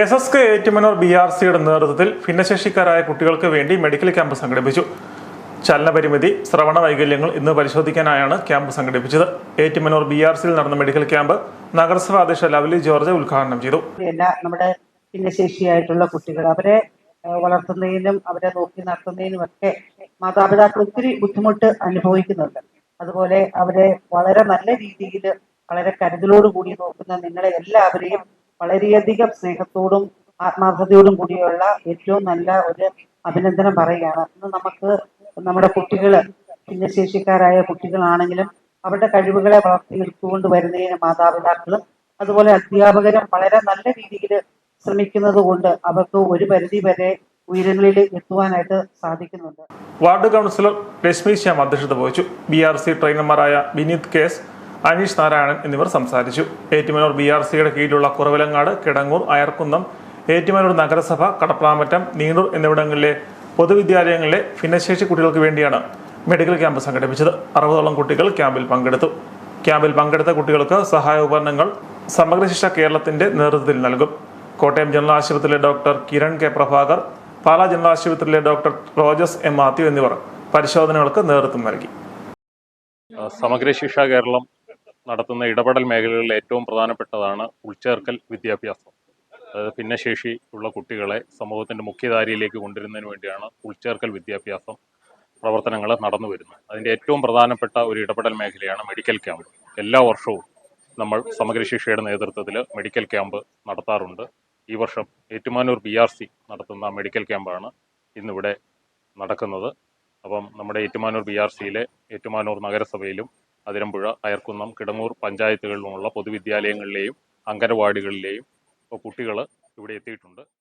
S S K Ettumanoor B R സിയുടെ നേതൃത്വത്തിൽ ഭിന്നശേഷിക്കാരായ കുട്ടികൾക്ക് വേണ്ടി മെഡിക്കൽ ക്യാമ്പ് സംഘടിപ്പിച്ചു. ചലനപരിമിതി ശ്രവണ വൈകല്യങ്ങൾ ഇന്ന് പരിശോധിക്കാനായാണ് ക്യാമ്പ് സംഘടിപ്പിച്ചത്. ഏറ്റുമനൂർ ബി ആർ സിയിൽ നടന്ന മെഡിക്കൽ ക്യാമ്പ് നഗരസഭാ അധ്യക്ഷ ലവ്ലി ജോർജ് ഉദ്ഘാടനം ചെയ്തു. നമ്മുടെ ഭിന്നശേഷിയായിട്ടുള്ള കുട്ടികൾ അവരെ വളർത്തുന്നതിനും അവരെ നോക്കി നടത്തുന്നതിനും ഒക്കെ മാതാപിതാക്കൾ ഒത്തിരി ബുദ്ധിമുട്ട് അനുഭവിക്കുന്നുണ്ട്. അതുപോലെ അവരെ വളരെ നല്ല രീതിയിൽ വളരെ കരുതലോട് കൂടി നോക്കുന്ന നിങ്ങളെ എല്ലാവരെയും വളരെയധികം സ്നേഹത്തോടും ആത്മാർത്ഥതയോടും കൂടിയുള്ള ഏറ്റവും നല്ല ഒരു അഭിനന്ദനം പറയുകയാണ്. ഇന്ന് നമുക്ക് നമ്മുടെ കുട്ടികൾ ഭിന്നശേഷിക്കാരായ കുട്ടികളാണെങ്കിലും അവരുടെ കഴിവുകളെ വളർത്തിയെടുത്തുകൊണ്ട് വരുന്നതിന് മാതാപിതാക്കളും അതുപോലെ അധ്യാപകരും വളരെ നല്ല രീതിയിൽ ശ്രമിക്കുന്നത് കൊണ്ട് അവർക്ക് ഒരു പരിധി വരെ ഉയരങ്ങളിൽ എത്തുവാനായിട്ട് സാധിക്കുന്നുണ്ട്. വാർഡ് കൗൺസിലർ രശ്മി ശ്യാം അധ്യക്ഷത വഹിച്ചു. ബി ആർ സി ട്രെയിനർമാരായ വിനീത് കേസ് അനീഷ് നാരായണൻ എന്നിവർ സംസാരിച്ചു. ഏറ്റുമാനൂർ ബി ആർ സിയുടെ കീഴിലുള്ള കുറവിലങ്ങാട് കിടങ്ങൂർ അയർക്കുന്നം ഏറ്റുമാനൂർ നഗരസഭ കടപ്രാമറ്റം നീണ്ടൂർ എന്നിവിടങ്ങളിലെ പൊതുവിദ്യാലയങ്ങളിലെ ഭിന്നശേഷി കുട്ടികൾക്ക് വേണ്ടിയാണ് മെഡിക്കൽ ക്യാമ്പ് സംഘടിപ്പിച്ചത്. അറുപതോളം കുട്ടികൾ ക്യാമ്പിൽ പങ്കെടുത്തു. ക്യാമ്പിൽ പങ്കെടുത്ത കുട്ടികൾക്ക് സഹായ ഉപകരണങ്ങൾ സമഗ്ര ശിക്ഷ കേരളത്തിന്റെ നേതൃത്വത്തിൽ നൽകും. കോട്ടയം ജനറൽ ആശുപത്രിയിലെ doctor Kiran K Prabhakar Pala general ആശുപത്രിയിലെ ഡോക്ടർ റോജസ് എം മാത്യു എന്നിവർ പരിശോധനകൾക്ക് നേതൃത്വം നൽകി. സമഗ്ര ശിക്ഷ കേരളം നടത്തുന്ന ഇടപെടൽ മേഖലകളിൽ ഏറ്റവും പ്രധാനപ്പെട്ടതാണ് ഉൾച്ചേർക്കൽ വിദ്യാഭ്യാസം. അതായത് ഭിന്നശേഷി ഉള്ള കുട്ടികളെ സമൂഹത്തിന്റെ മുഖ്യധാരയിലേക്ക് കൊണ്ടുവരുന്നതിന് വേണ്ടിയാണ് ഉൾച്ചേർക്കൽ വിദ്യാഭ്യാസം പ്രവർത്തനങ്ങൾ നടന്നു വരുന്നത്. അതിന്റെ ഏറ്റവും പ്രധാനപ്പെട്ട ഒരു ഇടപെടൽ മേഖലയാണ് മെഡിക്കൽ ക്യാമ്പ്. എല്ലാ വർഷവും നമ്മൾ സമഗ്ര നേതൃത്വത്തിൽ മെഡിക്കൽ ക്യാമ്പ് നടത്താറുണ്ട്. ഈ വർഷം ഏറ്റുമാനൂർ ബി ആർ സി നടത്തുന്ന മെഡിക്കൽ ക്യാമ്പാണ് ഇന്നിവിടെ നടക്കുന്നത്. അപ്പം നമ്മുടെ ഏറ്റുമാനൂർ ബി ആർ സിയിലെ ഏറ്റുമാനൂർ നഗരസഭയിലും അതിരമ്പുഴ അയർക്കുന്നം കിടങ്ങൂർ പഞ്ചായത്തുകളിലുമുള്ള പൊതുവിദ്യാലയങ്ങളിലെയും അംഗനവാടികളിലെയും ഇപ്പോൾ കുട്ടികൾ ഇവിടെ എത്തിയിട്ടുണ്ട്.